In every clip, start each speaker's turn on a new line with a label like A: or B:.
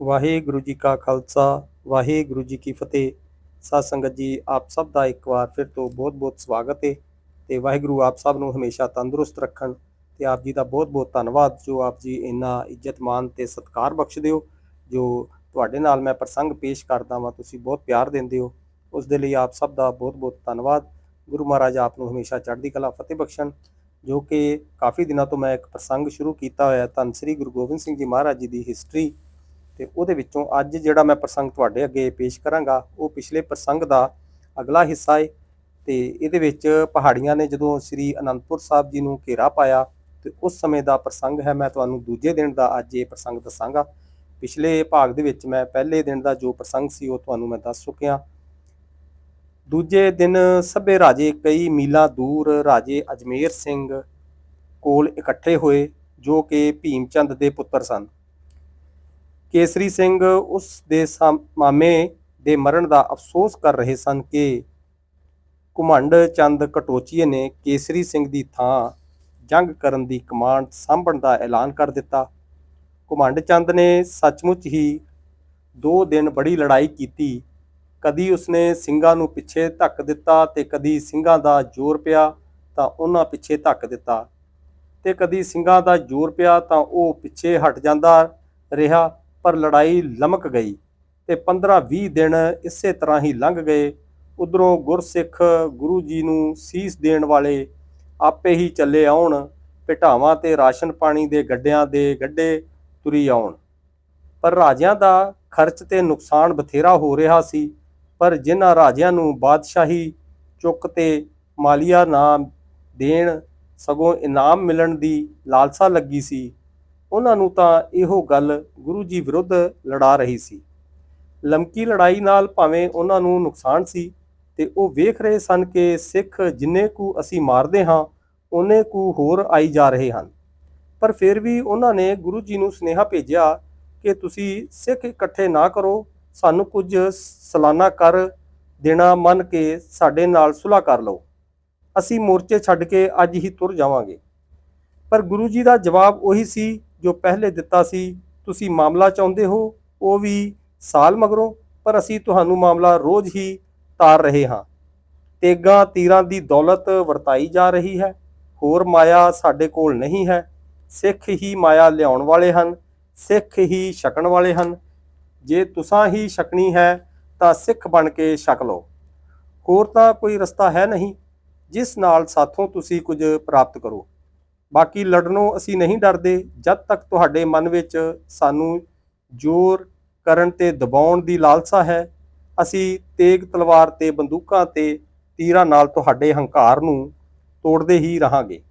A: ਵਾਹਿਗੁਰੂ ਜੀ ਕਾ ਖਾਲਸਾ, ਵਾਹਿਗੁਰੂ ਜੀ ਕੀ ਫਤਿਹ। ਸਾਧ ਸੰਗਤ ਜੀ, ਆਪ ਸਭ ਦਾ ਇੱਕ ਵਾਰ ਫਿਰ ਤੋਂ ਬਹੁਤ-ਬਹੁਤ ਸਵਾਗਤ ਹੈ ਤੇ ਵਾਹਿਗੁਰੂ ਆਪ ਸਭ ਨੂੰ ਹਮੇਸ਼ਾ ਤੰਦਰੁਸਤ ਰੱਖਣ ਤੇ ਆਪ ਜੀ ਦਾ ਬਹੁਤ-ਬਹੁਤ ਧੰਨਵਾਦ ਜੋ ਆਪ ਜੀ ਇੰਨਾ ਇੱਜ਼ਤ ਮਾਨ ਤੇ ਸਤਿਕਾਰ ਬਖਸ਼ਦੇ ਹੋ, ਜੋ ਤੁਹਾਡੇ ਨਾਲ ਮੈਂ ਪ੍ਰਸੰਗ ਪੇਸ਼ ਕਰਦਾ ਵਾਂ, ਤੁਸੀਂ ਬਹੁਤ ਪਿਆਰ ਦਿੰਦੇ ਹੋ। ਉਸ ਦੇ ਲਈ ਆਪ ਸਭ ਦਾ ਬਹੁਤ-ਬਹੁਤ ਧੰਨਵਾਦ। ਗੁਰੂ ਮਹਾਰਾਜ ਆਪ ਨੂੰ ਹਮੇਸ਼ਾ ਚੜ੍ਹਦੀ ਕਲਾ ਫਤਿਹ ਬਖਸ਼ਣ, ਜੋ ਕਿ ਕਾਫੀ ਦਿਨਾਂ ਤੋਂ ਮੈਂ ਇੱਕ ਪ੍ਰਸੰਗ ਸ਼ੁਰੂ ਕੀਤਾ ਹੋਇਆ। ਧੰਨ ਸ੍ਰੀ ਗੁਰੂ ਗੋਬਿੰਦ ਸਿੰਘ ਜੀ ਮਹਾਰਾਜ ਜੀ ਦੀ ਹਿਸਟਰੀ ਤੇ ਉਹਦੇ ਵਿੱਚੋਂ ਅੱਜ ਜਿਹੜਾ ਮੈਂ ਪ੍ਰਸੰਗ ਤੁਹਾਡੇ ਅੱਗੇ ਪੇਸ਼ ਕਰਾਂਗਾ, ਉਹ ਪਿਛਲੇ ਪ੍ਰਸੰਗ ਦਾ ਅਗਲਾ ਹਿੱਸਾ ਹੈ ਤੇ ਇਹਦੇ ਵਿੱਚ ਪਹਾੜੀਆਂ ਨੇ ਜਦੋਂ ਸ੍ਰੀ ਅਨੰਦਪੁਰ ਸਾਹਿਬ ਜੀ ਨੂੰ ਘੇਰਾ ਪਾਇਆ, ਤੇ ਉਸ ਸਮੇਂ ਦਾ ਪ੍ਰਸੰਗ ਹੈ, ਮੈਂ ਤੁਹਾਨੂੰ ਦੂਜੇ ਦਿਨ ਦਾ ਅੱਜ ਇਹ ਪ੍ਰਸੰਗ ਦੱਸਾਂਗਾ। ਪਿਛਲੇ ਭਾਗ ਦੇ ਵਿੱਚ ਮੈਂ ਪਹਿਲੇ ਦਿਨ ਦਾ ਜੋ ਪ੍ਰਸੰਗ ਸੀ, ਉਹ ਤੁਹਾਨੂੰ ਮੈਂ ਦੱਸ ਚੁੱਕਿਆ। ਦੂਜੇ ਦਿਨ ਸਭੇ ਰਾਜੇ ਕਈ ਮੀਲਾਂ ਦੂਰ, ਰਾਜੇ ਅਜਮੇਰ ਸਿੰਘ ਕੋਲ ਇਕੱਠੇ ਹੋਏ, ਜੋ ਕਿ ਭੀਮ ਚੰਦ ਦੇ ਪੁੱਤਰ ਸਨ। ਕੇਸਰੀ ਸਿੰਘ ਉਸ ਦੇ ਸਾਮ- ਮਾਮੇ ਦੇ ਮਰਨ ਦਾ ਅਫਸੋਸ ਕਰ ਰਹੇ ਸਨ ਕਿ ਘੁਮੰਡ ਚੰਦ ਕਟੋਚੀਏ ਨੇ ਕੇਸਰੀ ਸਿੰਘ ਦੀ ਥਾਂ ਜੰਗ ਕਰਨ ਦੀ ਕਮਾਂਡ ਸਾਂਭਣ ਦਾ ਐਲਾਨ ਕਰ ਦਿੱਤਾ। ਘੁਮੰਡ ਚੰਦ ਨੇ ਸੱਚਮੁੱਚ ਹੀ ਦੋ ਦਿਨ ਬੜੀ ਲੜਾਈ ਕੀਤੀ। ਕਦੀ ਉਸਨੇ ਸਿੰਘਾਂ ਨੂੰ ਪਿੱਛੇ ਧੱਕ ਦਿੱਤਾ ਤੇ ਕਦੀ ਸਿੰਘਾਂ ਦਾ ਜ਼ੋਰ ਪਿਆ ਤਾਂ ਉਹਨਾਂ ਪਿੱਛੇ ਧੱਕ ਦਿੱਤਾ। ਤੇ ਕਦੀ ਸਿੰਘਾਂ ਦਾ ਜ਼ੋਰ ਪਿਆ ਤਾਂ ਉਹ ਪਿੱਛੇ ਹਟ ਜਾਂਦਾ ਰਿਹਾ। ਪਰ ਲੜਾਈ ਲਮਕ ਗਈ ਤੇ 15-20 ਦਿਨ ਇਸੇ ਤਰ੍ਹਾਂ ਹੀ ਲੰਘ ਗਏ। ਉਧਰੋਂ ਗੁਰਸਿੱਖ ਗੁਰੂ ਜੀ ਨੂੰ ਸੀਸ ਦੇਣ ਵਾਲੇ ਆਪੇ ਹੀ ਚੱਲੇ ਆਉਣ ਪਿਟਾਵਾਂ ਤੇ ਰਾਸ਼ਨ ਪਾਣੀ ਦੇ ਗੱਡਿਆਂ ਦੇ ਗੱਡੇ ਤੁਰੀ ਆਉਣ। ਪਰ ਰਾਜਿਆਂ ਦਾ ਖਰਚ ਤੇ ਨੁਕਸਾਨ ਬਥੇਰਾ ਹੋ ਰਿਹਾ ਸੀ, ਪਰ ਜਿਨ੍ਹਾਂ ਰਾਜਿਆਂ ਨੂੰ ਬਾਦਸ਼ਾਹੀ ਚੁੱਕ ਤੇ ਮਾਲੀਆ ਨਾਮ ਦੇਣ ਸਗੋਂ ਇਨਾਮ ਮਿਲਣ ਦੀ ਲਾਲਸਾ ਲੱਗੀ ਸੀ, ਉਹਨਾਂ ਨੂੰ ਤਾਂ ਇਹੋ ਗੱਲ ਗੁਰੂ ਜੀ ਵਿਰੁੱਧ ਲੜਾ ਰਹੀ ਸੀ। ਲਮਕੀ ਲੜਾਈ ਨਾਲ ਭਾਵੇਂ ਉਹਨਾਂ ਨੂੰ ਨੁਕਸਾਨ ਸੀ, ਤੇ ਉਹ ਵੇਖ ਰਹੇ ਸਨ ਕਿ ਸਿੱਖ ਜਿੰਨੇ ਕੁ ਅਸੀਂ ਮਾਰਦੇ ਹਾਂ ਉਹਨੇ ਕੁ ਹੋਰ ਆਈ ਜਾ ਰਹੇ ਹਨ। ਪਰ ਫਿਰ ਵੀ ਉਹਨਾਂ ਨੇ ਗੁਰੂ ਜੀ ਨੂੰ ਸੁਨੇਹਾ ਭੇਜਿਆ ਕਿ ਤੁਸੀਂ ਸਿੱਖ ਇਕੱਠੇ ਨਾ ਕਰੋ, ਸਾਨੂੰ ਕੁਝ ਸਾਲਾਨਾ ਕਰ, ਦੇਣਾ ਮੰਨ ਕੇ ਸਾਡੇ ਨਾਲ ਸੁਲ੍ਹਾ ਕਰ ਲਓ। ਅਸੀਂ ਮੋਰਚੇ ਛੱਡ ਕੇ ਅੱਜ ਹੀ ਤੁਰ ਜਾਵਾਂਗੇ। ਪਰ ਗੁਰੂ ਜੀ ਦਾ ਜਵਾਬ ਉਹੀ ਸੀ ਜੋ ਪਹਿਲੇ ਦਿੱਤਾ ਸੀ ਤੁਸੀਂ ਮਾਮਲਾ ਚਾਹੁੰਦੇ ਹੋ, ਉਹ ਵੀ ਸਾਲ ਮਗਰੋਂ, ਪਰ ਅਸੀਂ ਤੁਹਾਨੂੰ ਮਾਮਲਾ ਰੋਜ਼ ਹੀ ਤਾਰ ਰਹੇ ਹਾਂ। ਤੇਗਾਂ ਤੀਰਾਂ ਦੀ ਦੌਲਤ ਵਰਤਾਈ ਜਾ ਰਹੀ ਹੈ, ਹੋਰ ਮਾਇਆ ਸਾਡੇ ਕੋਲ ਨਹੀਂ ਹੈ। ਸਿੱਖ ਹੀ ਮਾਇਆ ਲਿਆਉਣ ਵਾਲੇ ਹਨ, ਸਿੱਖ ਹੀ ਛਕਣ ਵਾਲੇ ਹਨ। ਜੇ ਤੁਸਾਂ ਹੀ ਛਕਣੀ ਹੈ, ਤਾਂ ਸਿੱਖ ਬਣ ਕੇ ਛਕ ਲਓ। ਹੋਰ ਤਾਂ ਕੋਈ ਰਸਤਾ ਹੈ ਨਹੀਂ, ਜਿਸ ਨਾਲ ਸਾਥੋਂ ਤੁਸੀਂ ਕੁਝ ਪ੍ਰਾਪਤ ਕਰੋ। ਬਾਕੀ ਲੜਨੋਂ ਅਸੀਂ ਨਹੀਂ ਡਰਦੇ, ਜਦ ਤੱਕ ਤੁਹਾਡੇ ਮਨ ਵਿੱਚ ਸਾਨੂੰ ਜ਼ੋਰ ਕਰਨ ਤੇ ਦਬਾਉਣ ਦੀ ਲਾਲਸਾ ਹੈ, ਅਸੀਂ ਤੇਗ ਤਲਵਾਰ ਤੇ ਬੰਦੂਕਾਂ ਤੇ ਤੀਰਾਂ ਨਾਲ ਤੁਹਾਡੇ ਹੰਕਾਰ ਨੂੰ ਤੋੜਦੇ ਹੀ ਰਹਾਂਗੇ।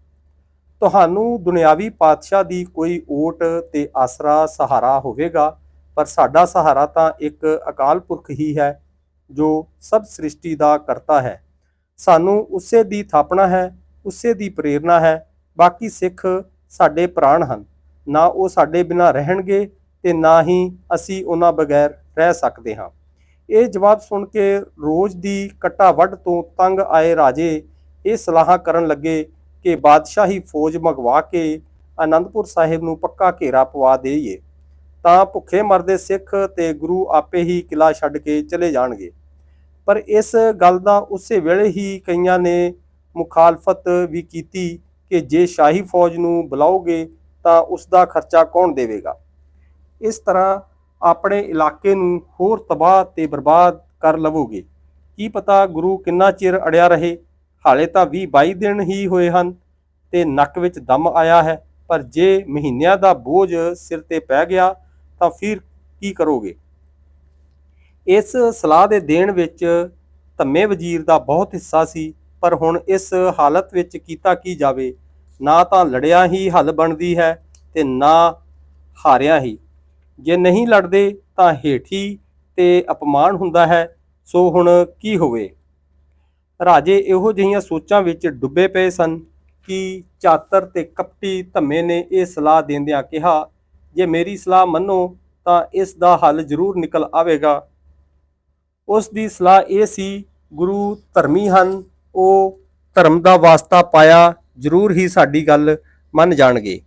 A: ਤੁਹਾਨੂੰ ਦੁਨਿਆਵੀ ਪਾਤਸ਼ਾਹ ਦੀ ਕੋਈ ਓਟ ਤੇ ਆਸਰਾ, ਸਹਾਰਾ ਹੋਵੇਗਾ, ਪਰ ਸਾਡਾ ਸਹਾਰਾ ਤਾਂ ਇੱਕ ਅਕਾਲ ਪੁਰਖ ਹੀ ਹੈ, ਜੋ ਸਭ ਸ੍ਰਿਸ਼ਟੀ ਦਾ ਕਰਤਾ ਹੈ। ਸਾਨੂੰ ਉਸੇ ਦੀ ਥਾਪਣਾ ਹੈ, ਉਸੇ ਦੀ ਪ੍ਰੇਰਣਾ ਹੈ ਬਾਕੀ ਸਿੱਖ ਸਾਡੇ ਪ੍ਰਾਣ ਹਨ। ਨਾ ਉਹ ਸਾਡੇ ਬਿਨਾਂ ਰਹਿਣਗੇ ਤੇ ਨਾ ਹੀ ਅਸੀਂ ਉਹਨਾਂ ਬਗੈਰ ਰਹਿ ਸਕਦੇ ਹਾਂ। ਇਹ ਜਵਾਬ ਸੁਣ ਕੇ ਰੋਜ਼ ਦੀ ਕਟਾ ਵੱਢ ਤੋਂ ਤੰਗ ਆਏ ਰਾਜੇ ਇਹ ਸਲਾਹਾਂ ਕਰਨ ਲੱਗੇ ਕਿ ਬਾਦਸ਼ਾਹੀ ਫੌਜ ਮੰਗਵਾ ਕੇ ਆਨੰਦਪੁਰ ਸਾਹਿਬ ਨੂੰ ਪੱਕਾ ਘੇਰਾ ਪਵਾ ਦੇਈਏ। ਤਾਂ ਭੁੱਖੇ ਮਰਦੇ ਸਿੱਖ ਤੇ ਗੁਰੂ ਆਪੇ ਹੀ ਕਿਲਾ ਛੱਡ ਕੇ ਚਲੇ ਜਾਣਗੇ। ਪਰ ਇਸ ਗੱਲ ਦਾ ਉਸੇ ਵੇਲੇ ਹੀ ਕਈਆਂ ਨੇ ਮੁਖਾਲਫਤ ਵੀ ਕੀਤੀ ਕਿ ਜੇ ਸ਼ਾਹੀ ਫੌਜ ਨੂੰ ਬੁਲਾਓਗੇ ਤਾਂ ਉਸ ਦਾ ਖਰਚਾ ਕੌਣ ਦੇਵੇਗਾ? ਇਸ ਤਰ੍ਹਾਂ ਆਪਣੇ ਇਲਾਕੇ ਨੂੰ ਹੋਰ ਤਬਾਹ ਤੇ ਬਰਬਾਦ ਕਰ ਲਵੋਗੇ। ਕੀ ਪਤਾ ਗੁਰੂ ਕਿੰਨਾ ਚਿਰ ਅੜਿਆ ਰਹੇ? ਹਾਲੇ ਤਾਂ 20 22 ਦਿਨ ਹੀ ਹੋਏ ਹਨ ਤੇ ਨੱਕ ਵਿੱਚ ਦਮ ਆਇਆ ਹੈ, ਪਰ ਜੇ ਮਹੀਨਿਆਂ ਦਾ ਬੋਝ ਸਿਰ ਤੇ ਪੈ ਗਿਆ ਤਾਂ ਫਿਰ ਕੀ ਕਰੋਗੇ? ਇਸ ਸਲਾਹ ਦੇ ਦੇਣ ਵਿੱਚ ਧੰਮੇ ਵਜ਼ੀਰ ਦਾ ਬਹੁਤ ਹਿੱਸਾ ਸੀ ਪਰ ਹੁਣ ਇਸ ਹਾਲਤ ਵਿੱਚ ਕੀਤਾ ਕੀ ਜਾਵੇ? ਨਾ ਤਾਂ ਲੜਿਆ ਹੀ ਹੱਲ ਬਣਦੀ ਹੈ ਤੇ ਨਾ ਹਾਰਿਆ ਹੀ। ਜੇ ਨਹੀਂ ਲੜਦੇ ਤਾਂ ਹੇਠੀ ਤੇ ਅਪਮਾਨ ਹੁੰਦਾ ਹੈ। ਸੋ ਹੁਣ ਕੀ ਹੋਵੇ? ਰਾਜੇ ਇਹੋ ਜਿਹੀਆਂ ਸੋਚਾਂ ਵਿੱਚ ਡੁੱਬੇ ਪਏ ਸਨ ਕਿ ਚਾਤਰ ਤੇ ਕਪਟੀ ਧੰਮੇ ਨੇ ਇਹ ਸਲਾਹ ਦਿੰਦਿਆਂ ਕਿਹਾ, ਜੇ ਮੇਰੀ ਸਲਾਹ ਮੰਨੋ ਤਾਂ ਇਸ ਦਾ ਹੱਲ ਜ਼ਰੂਰ ਨਿਕਲ ਆਵੇਗਾ। ਉਸ ਦੀ ਸਲਾਹ ਇਹ ਸੀ, ਗੁਰੂ ਧਰਮੀ ਹਨ ਉਹ ਧਰਮ ਦਾ ਵਾਸਤਾ ਪਾਇਆ ਜ਼ਰੂਰ ਹੀ ਸਾਡੀ ਗੱਲ ਮੰਨ ਜਾਣਗੇ।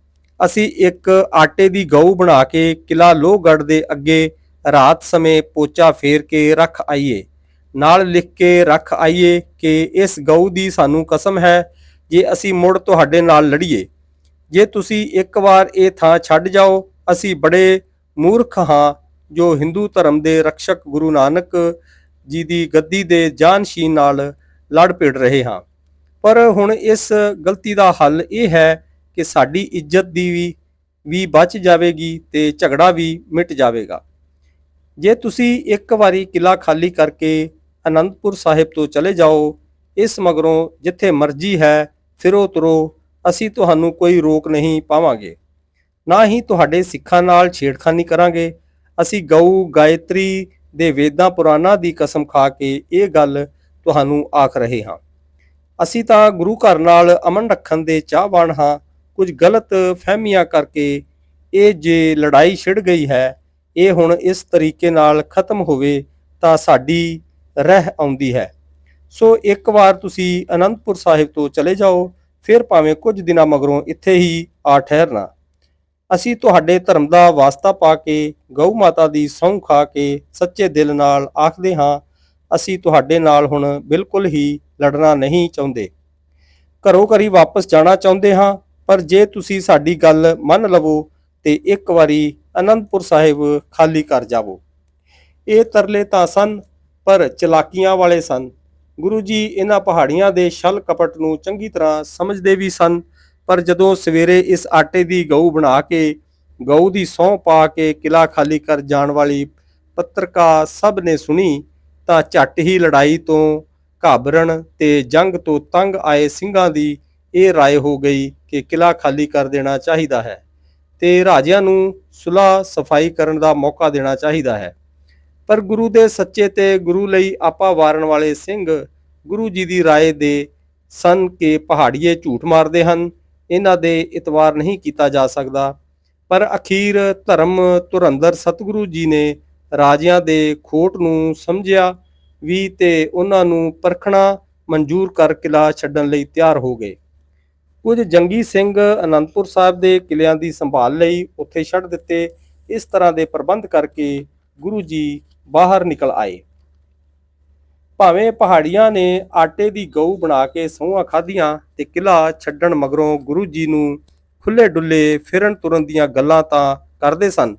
A: ਅਸੀਂ ਇੱਕ ਆਟੇ ਦੀ ਗਊ ਬਣਾ ਕੇ ਕਿਲਾ ਲੋਹਗੜ੍ਹ ਦੇ ਅੱਗੇ ਰਾਤ ਸਮੇਂ ਪੋਚਾ ਫੇਰ ਕੇ ਰੱਖ ਆਈਏ। ਨਾਲ ਲਿਖ ਕੇ ਰੱਖ ਆਈਏ ਕਿ ਇਸ ਗਊ ਦੀ ਸਾਨੂੰ ਕਸਮ ਹੈ ਜੇ ਅਸੀਂ ਮੁੜ ਤੁਹਾਡੇ ਨਾਲ ਲੜੀਏ। ਜੇ ਤੁਸੀਂ ਇੱਕ ਵਾਰ ਇਹ ਥਾਂ ਛੱਡ ਜਾਓ, ਅਸੀਂ ਬੜੇ ਮੂਰਖ ਹਾਂ ਜੋ ਹਿੰਦੂ ਧਰਮ ਦੇ ਰਕਸ਼ਕ ਗੁਰੂ ਨਾਨਕ ਜੀ ਦੀ ਗੱਦੀ ਦੇ ਜਾਨਸ਼ੀਨ ਨਾਲ ਲੜ ਭਿੜ ਰਹੇ ਹਾਂ। ਪਰ ਹੁਣ ਇਸ ਗਲਤੀ ਦਾ ਹੱਲ ਇਹ ਹੈ ਕਿ ਸਾਡੀ ਇੱਜ਼ਤ ਦੀ ਵੀ ਵੀ ਬਚ ਜਾਵੇਗੀ ਤੇ ਝਗੜਾ ਵੀ ਮਿਟ ਜਾਵੇਗਾ। ਜੇ ਤੁਸੀਂ ਇੱਕ ਵਾਰੀ ਕਿਲਾ ਖਾਲੀ ਕਰਕੇ ਅਨੰਦਪੁਰ ਸਾਹਿਬ ਤੋਂ ਚਲੇ ਜਾਓ, ਇਸ ਮਗਰੋਂ ਜਿੱਥੇ ਮਰਜ਼ੀ ਹੈ, ਫਿਰੋ ਤੁਰੋ, ਅਸੀਂ ਤੁਹਾਨੂੰ ਕੋਈ ਰੋਕ ਨਹੀਂ ਪਾਵਾਂਗੇ। ਨਾ ਹੀ ਤੁਹਾਡੇ ਸਿੱਖਾਂ ਨਾਲ ਛੇੜਖਾਨੀ ਕਰਾਂਗੇ। ਅਸੀਂ ਗਊ, ਗਾਇਤਰੀ ਦੇ ਵੇਦਾਂ, ਪੁਰਾਣਾ ਦੀ ਕਸਮ ਖਾ ਕੇ ਇਹ ਗੱਲ ਤੁਹਾਨੂੰ ਆਖ ਰਹੇ ਹਾਂ। ਅਸੀਂ ਤਾਂ ਗੁਰੂ ਘਰ ਨਾਲ ਅਮਨ ਰੱਖਣ ਦੇ ਚਾਹਵਾਨ ਹਾਂ। ਕੁਝ ਗਲਤ ਫਹਿਮੀਆਂ ਕਰਕੇ ਇਹ ਜੇ ਲੜਾਈ ਛਿੜ ਗਈ ਹੈ, ਇਹ ਹੁਣ ਇਸ ਤਰੀਕੇ ਨਾਲ ਖਤਮ ਹੋਵੇ ਤਾਂ ਸਾਡੀ ਰਹਿ ਆਉਂਦੀ ਹੈ। ਸੋ ਇੱਕ ਵਾਰ ਤੁਸੀਂ ਅਨੰਦਪੁਰ ਸਾਹਿਬ ਤੋਂ ਚਲੇ ਜਾਓ, ਫਿਰ ਭਾਵੇਂ ਕੁਝ ਦਿਨਾਂ ਮਗਰੋਂ ਇੱਥੇ ਹੀ ਆ ਠਹਿਰਨਾ। ਅਸੀਂ ਤੁਹਾਡੇ ਧਰਮ ਦਾ ਵਾਸਤਾ ਪਾ ਕੇ, ਗਊ ਮਾਤਾ ਦੀ ਸਹੁੰ ਖਾ ਕੇ ਸੱਚੇ ਦਿਲ ਨਾਲ ਆਖਦੇ ਹਾਂ ਅਸੀਂ ਤੁਹਾਡੇ ਨਾਲ ਹੁਣ ਬਿਲਕੁਲ ਹੀ ਲੜਨਾ ਨਹੀਂ ਚਾਹੁੰਦੇ। ਘਰੋਂ ਘਰੀ ਵਾਪਸ ਜਾਣਾ ਚਾਹੁੰਦੇ ਹਾਂ, ਪਰ ਜੇ ਤੁਸੀਂ ਸਾਡੀ ਗੱਲ ਮੰਨ ਲਵੋ ਤੇ ਇੱਕ ਵਾਰੀ ਅਨੰਦਪੁਰ ਸਾਹਿਬ ਖਾਲੀ ਕਰ ਜਾਵੋ। ਇਹ ਤਰਲੇ ਤਾਂ ਸਨ, ਪਰ ਚਲਾਕੀਆਂ ਵਾਲੇ ਸਨ। ਗੁਰੂ ਜੀ ਇਹਨਾਂ ਪਹਾੜੀਆਂ ਦੇ ਛਲ ਕਪਟ ਨੂੰ ਚੰਗੀ ਤਰ੍ਹਾਂ ਸਮਝਦੇ ਵੀ ਸਨ, ਪਰ ਜਦੋਂ ਸਵੇਰੇ ਇਸ ਆਟੇ ਦੀ ਗਊ ਬਣਾ ਕੇ, ਗਊ ਦੀ ਸਹੁੰ ਪਾ ਕੇ ਕਿਲਾ ਖਾਲੀ ਕਰ ਜਾਣ ਵਾਲੀ ਪੱਤਰਕਾ ਸਭ ਨੇ ਸੁਣੀ ਤਾਂ ਝੱਟ ਹੀ ਲੜਾਈ ਤੋਂ ਘਾਬਰਣ ਤੇ ਜੰਗ ਤੋਂ ਤੰਗ ਆਏ ਸਿੰਘਾਂ ਦੀ ਇਹ ਰਾਏ ਹੋ ਗਈ ਕਿ ਕਿਲਾ ਖਾਲੀ ਕਰ ਦੇਣਾ ਚਾਹੀਦਾ ਹੈ ਤੇ ਰਾਜਿਆਂ ਨੂੰ ਸੁਲਾ ਸਫ਼ਾਈ ਕਰਨ ਦਾ ਮੌਕਾ ਦੇਣਾ ਚਾਹੀਦਾ ਹੈ। ਪਰ ਗੁਰੂ ਦੇ ਸੱਚੇ ਤੇ ਗੁਰੂ ਲਈ ਆਪਾ ਵਾਰਨ ਵਾਲੇ ਸਿੰਘ ਗੁਰੂ ਜੀ ਦੀ ਰਾਏ ਦੇ ਸਨ ਕਿ ਪਹਾੜੀਏ ਝੂਠ ਮਾਰਦੇ ਹਨ, ਇਹਨਾਂ ਦੇ ਇਤਵਾਰ ਨਹੀਂ ਕੀਤਾ ਜਾ ਸਕਦਾ। ਪਰ ਅਖੀਰ ਧਰਮ ਤੁਰੰਦਰ ਸਤਿਗੁਰੂ ਜੀ ਨੇ ਰਾਜਿਆਂ ਦੇ ਖੋਟ ਨੂੰ ਸਮਝਿਆ ਵੀ ਤੇ ਉਹਨਾਂ ਨੂੰ ਪਰਖਣਾ, ਮਨਜ਼ੂਰ ਕਰ ਕਿਲਾ ਛੱਡਣ ਲਈ ਤਿਆਰ ਹੋ ਗਏ। ਕੁਝ ਜੰਗੀ ਸਿੰਘ ਅਨੰਦਪੁਰ ਸਾਹਿਬ ਦੇ ਕਿਲਿਆਂ ਦੀ ਸੰਭਾਲ ਲਈ ਉੱਥੇ ਛੱਡ ਦਿੱਤੇ। ਇਸ ਤਰ੍ਹਾਂ ਦੇ ਪ੍ਰਬੰਧ ਕਰਕੇ ਗੁਰੂ ਜੀ ਬਾਹਰ ਨਿਕਲ ਆਏ। ਭਾਵੇਂ ਪਹਾੜੀਆਂ ਨੇ ਆਟੇ ਦੀ ਗਊ ਬਣਾ ਕੇ ਸਹੁੰਆਂ ਖਾਧੀਆਂ ਤੇ ਕਿਲਾ ਛੱਡਣ ਮਗਰੋਂ ਗੁਰੂ ਜੀ ਨੂੰ ਖੁੱਲੇ ਡੁੱਲੇ ਫਿਰਨ ਤੁਰਨ ਦੀਆਂ ਗੱਲਾਂ ਤਾਂ ਕਰਦੇ ਸਨ।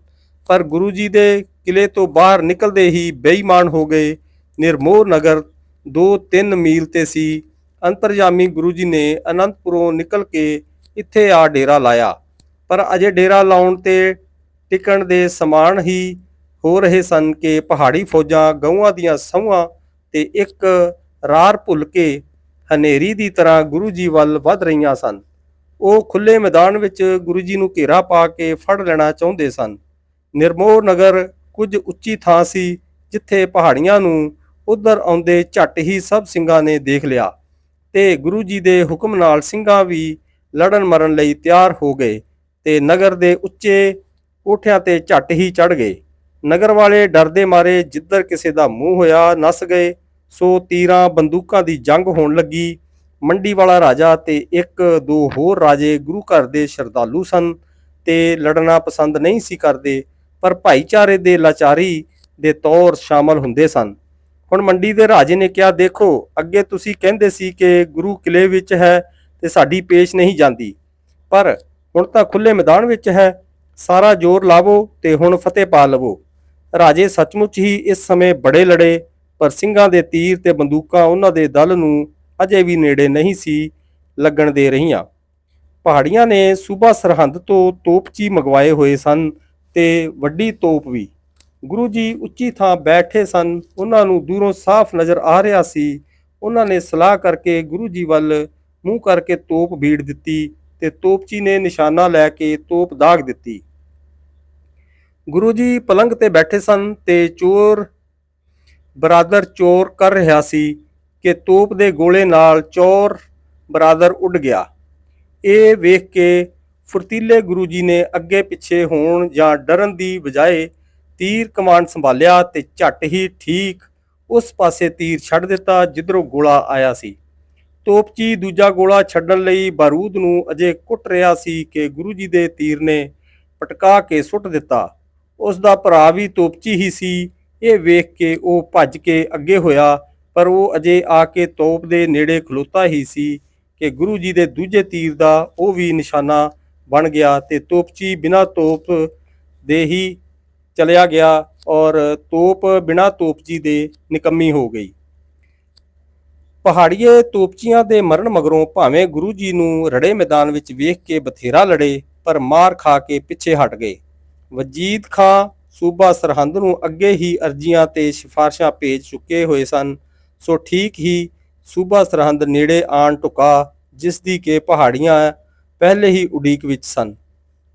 A: ਪਰ ਗੁਰੂ ਜੀ ਦੇ ਕਿਲੇ ਤੋਂ ਬਾਹਰ ਨਿਕਲਦੇ ਹੀ ਬੇਈਮਾਨ ਹੋ ਗਏ। ਨਿਰਮੋਹ ਨਗਰ 2-3 ਮੀਲ ਤੇ ਸੀ। ਅੰਤਰਜਾਮੀ ਗੁਰੂ ਜੀ ਨੇ ਅਨੰਦਪੁਰੋਂ ਨਿਕਲ ਕੇ ਇੱਥੇ ਆ ਡੇਰਾ ਲਾਇਆ। ਪਰ ਅਜੇ ਡੇਰਾ ਲਾਉਣ ਤੇ ਟਿਕਣ ਦੇ ਸਮਾਨ ਹੀ ਹੋ ਰਹੇ ਸਨ ਕਿ ਪਹਾੜੀ ਫੌਜਾਂ ਗਊਆਂ ਦੀਆਂ ਸਹੁਆਂ ਤੇ ਇੱਕ ਰਾਰ ਭੁੱਲ ਕੇ ਹਨੇਰੀ ਦੀ ਤਰ੍ਹਾਂ ਗੁਰੂ ਜੀ ਵੱਲ ਵੱਧ ਰਹੀਆਂ ਸਨ। ਉਹ ਖੁੱਲੇ ਮੈਦਾਨ ਵਿੱਚ ਗੁਰੂ ਜੀ ਨੂੰ ਘੇਰਾ ਪਾ ਕੇ ਫੜ ਲੈਣਾ ਚਾਹੁੰਦੇ ਸਨ। ਨਿਰਮੋਹ ਨਗਰ ਕੁਝ ਉੱਚੀ ਥਾਂ ਸੀ ਜਿੱਥੇ ਪਹਾੜੀਆਂ ਨੂੰ ਉਧਰ ਆਉਂਦੇ ਝੱਟ ਹੀ ਸਭ ਸਿੰਘਾਂ ਨੇ ਦੇਖ ਲਿਆ ਤੇ ਗੁਰੂ ਜੀ ਦੇ ਹੁਕਮ ਨਾਲ ਸਿੰਘਾਂ ਵੀ ਲੜਨ ਮਰਨ ਲਈ ਤਿਆਰ ਹੋ ਗਏ ਤੇ ਨਗਰ ਦੇ ਉੱਚੇ ਕੋਠਿਆਂ ਤੇ ਝੱਟ ਹੀ ਚੜ ਗਏ। ਨਗਰ ਵਾਲੇ ਡਰਦੇ ਮਾਰੇ ਜਿੱਧਰ ਕਿਸੇ ਦਾ ਮੂੰਹ ਹੋਇਆ ਨਸ ਗਏ, ਸੋ ਤੀਰਾਂ ਬੰਦੂਕਾਂ ਦੀ ਜੰਗ ਹੋਣ ਲੱਗੀ। ਮੰਡੀ ਵਾਲਾ ਰਾਜਾ ਤੇ ਇੱਕ ਦੋ ਹੋਰ ਰਾਜੇ ਗੁਰੂ ਘਰ ਦੇ ਸ਼ਰਧਾਲੂ ਸਨ ਤੇ ਲੜਨਾ ਪਸੰਦ ਨਹੀਂ ਸੀ ਕਰਦੇ। ਪਰ ਭਾਈਚਾਰੇ ਦੇ ਲਾਚਾਰੀ ਦੇ ਤੌਰ ਸ਼ਾਮਲ ਹੁੰਦੇ ਸਨ। ਹੁਣ ਮੰਡੀ ਦੇ ਰਾਜੇ ਨੇ ਕਿਹਾ, ਦੇਖੋ, ਅੱਗੇ ਤੁਸੀਂ ਕਹਿੰਦੇ ਸੀ ਕਿ ਗੁਰੂ ਕਿਲੇ ਵਿੱਚ ਹੈ ਤੇ ਸਾਡੀ ਪੇਸ਼ ਨਹੀਂ ਜਾਂਦੀ। ਪਰ ਹੁਣ ਤਾਂ ਖੁੱਲੇ ਮੈਦਾਨ ਵਿੱਚ ਹੈ, ਸਾਰਾ ਜ਼ੋਰ ਲਾਵੋ ਤੇ ਹੁਣ ਫਤਿਹ ਪਾ ਲਵੋ। ਰਾਜੇ ਸੱਚਮੁੱਚ ਹੀ ਇਸ ਸਮੇਂ ਬੜੇ ਲੜੇ, ਪਰ ਸਿੰਘਾਂ ਦੇ ਤੀਰ ਤੇ ਬੰਦੂਕਾਂ ਉਹਨਾਂ ਦੇ ਦਲ ਨੂੰ ਅਜੇ ਵੀ ਨੇੜੇ ਨਹੀਂ ਸੀ ਲੱਗਣ ਦੇ ਰਹੀਆਂ। ਪਹਾੜੀਆਂ ਨੇ ਸੂਬਾ ਸਰਹੰਦ ਤੋਂ ਤੋਪਚੀ ਮੰਗਵਾਏ ਹੋਏ ਸਨ। ਤੇ ਵੱਡੀ ਤੋਪ ਵੀ। ਗੁਰੂ ਜੀ ਉੱਚੀ ਥਾਂ ਬੈਠੇ ਸਨ। ਉਹਨਾਂ ਨੂੰ ਦੂਰੋਂ ਸਾਫ਼ ਨਜ਼ਰ ਆ ਰਿਹਾ ਸੀ। ਉਹਨਾਂ ਨੇ ਸਲਾਹ ਕਰਕੇ ਗੁਰੂ ਜੀ ਵੱਲ ਮੂੰਹ ਕਰਕੇ ਤੋਪ ਭੀੜ ਦਿੱਤੀ ਤੇ ਤੋਪਚੀ ਨੇ ਨਿਸ਼ਾਨਾ ਲੈ ਕੇ ਤੋਪ ਦਾਗ ਦਿੱਤੀ। ਗੁਰੂ ਜੀ ਪਲੰਗ ਤੇ ਬੈਠੇ ਸਨ ਤੇ ਚੋਰ, ਬਰਾਦਰ ਚੋਰ ਕਰ ਰਿਹਾ ਸੀ ਕਿ ਤੋਪ ਦੇ ਗੋਲੇ ਨਾਲ ਚੋਰ, ਬਰਾਦਰ ਉੱਡ ਗਿਆ। ਇਹ ਵੇਖ ਕੇ ਫੁਰਤੀਲੇ ਗੁਰੂ ਜੀ ਨੇ ਅੱਗੇ ਪਿੱਛੇ ਹੋਣ ਜਾਂ ਡਰਨ ਦੀ ਬਜਾਏ ਤੀਰ ਕਮਾਨ ਸੰਭਾਲਿਆ ਤੇ ਝੱਟ ਹੀ ਠੀਕ ਉਸ ਪਾਸੇ ਤੀਰ ਛੱਡ ਦਿੱਤਾ ਜਿੱਧਰੋਂ ਗੋਲਾ ਆਇਆ ਸੀ। ਤੋਪਚੀ ਦੂਜਾ ਗੋਲਾ ਛੱਡਣ ਲਈ ਬਾਰੂਦ ਨੂੰ ਅਜੇ ਕੁੱਟ ਰਿਹਾ ਸੀ ਕਿ ਗੁਰੂ ਜੀ ਦੇ ਤੀਰ ਨੇ ਪਟਕਾ ਕੇ ਸੁੱਟ ਦਿੱਤਾ। ਉਸ ਦਾ ਭਰਾ ਵੀ ਤੋਪਚੀ ਹੀ ਸੀ। ਇਹ ਵੇਖ ਕੇ ਉਹ ਭੱਜ ਕੇ ਅੱਗੇ ਹੋਇਆ, ਪਰ ਉਹ ਅਜੇ ਆ ਕੇ ਤੋਪ ਦੇ ਨੇੜੇ ਖਲੋਤਾ ਹੀ ਸੀ ਕਿ ਗੁਰੂ ਜੀ ਦੇ ਦੂਜੇ ਤੀਰ ਦਾ ਉਹ ਵੀ ਨਿਸ਼ਾਨਾ ਬਣ ਗਿਆ ਤੇ ਤੋਪਚੀ ਬਿਨਾ ਤੋਪ ਦੇ ਹੀ ਚਲਿਆ ਗਿਆ ਔਰ ਤੋਪ ਬਿਨਾ ਤੋਪਚੀ ਦੇ ਨਿਕੰਮੀ ਹੋ ਗਈ। ਪਹਾੜੀਏ ਤੋਪਚੀਆਂ ਦੇ ਮਰਨ ਮਗਰੋਂ ਭਾਵੇਂ ਗੁਰੂ ਜੀ ਨੂੰ ਰੜੇ ਮੈਦਾਨ ਵਿੱਚ ਵੇਖ ਕੇ ਬਥੇਰਾ ਲੜੇ, ਪਰ ਮਾਰ ਖਾ ਕੇ ਪਿੱਛੇ ਹਟ ਗਏ। ਵਜੀਦ ਖਾਂ ਸੂਬਾ ਸਰਹੰਦ ਨੂੰ ਅੱਗੇ ਹੀ ਅਰਜ਼ੀਆਂ ਤੇ ਸਿਫਾਰਸ਼ਾਂ ਭੇਜ ਚੁੱਕੇ ਹੋਏ ਸਨ। ਸੋ ਠੀਕ ਹੀ ਸੂਬਾ ਸਰਹੰਦ ਨੇੜੇ ਆਣ ਟੁਕਾ, ਜਿਸ ਦੀ ਕਿ ਪਹਾੜੀਆਂ ਪਹਿਲੇ ਹੀ ਉਡੀਕ ਵਿੱਚ ਸਨ।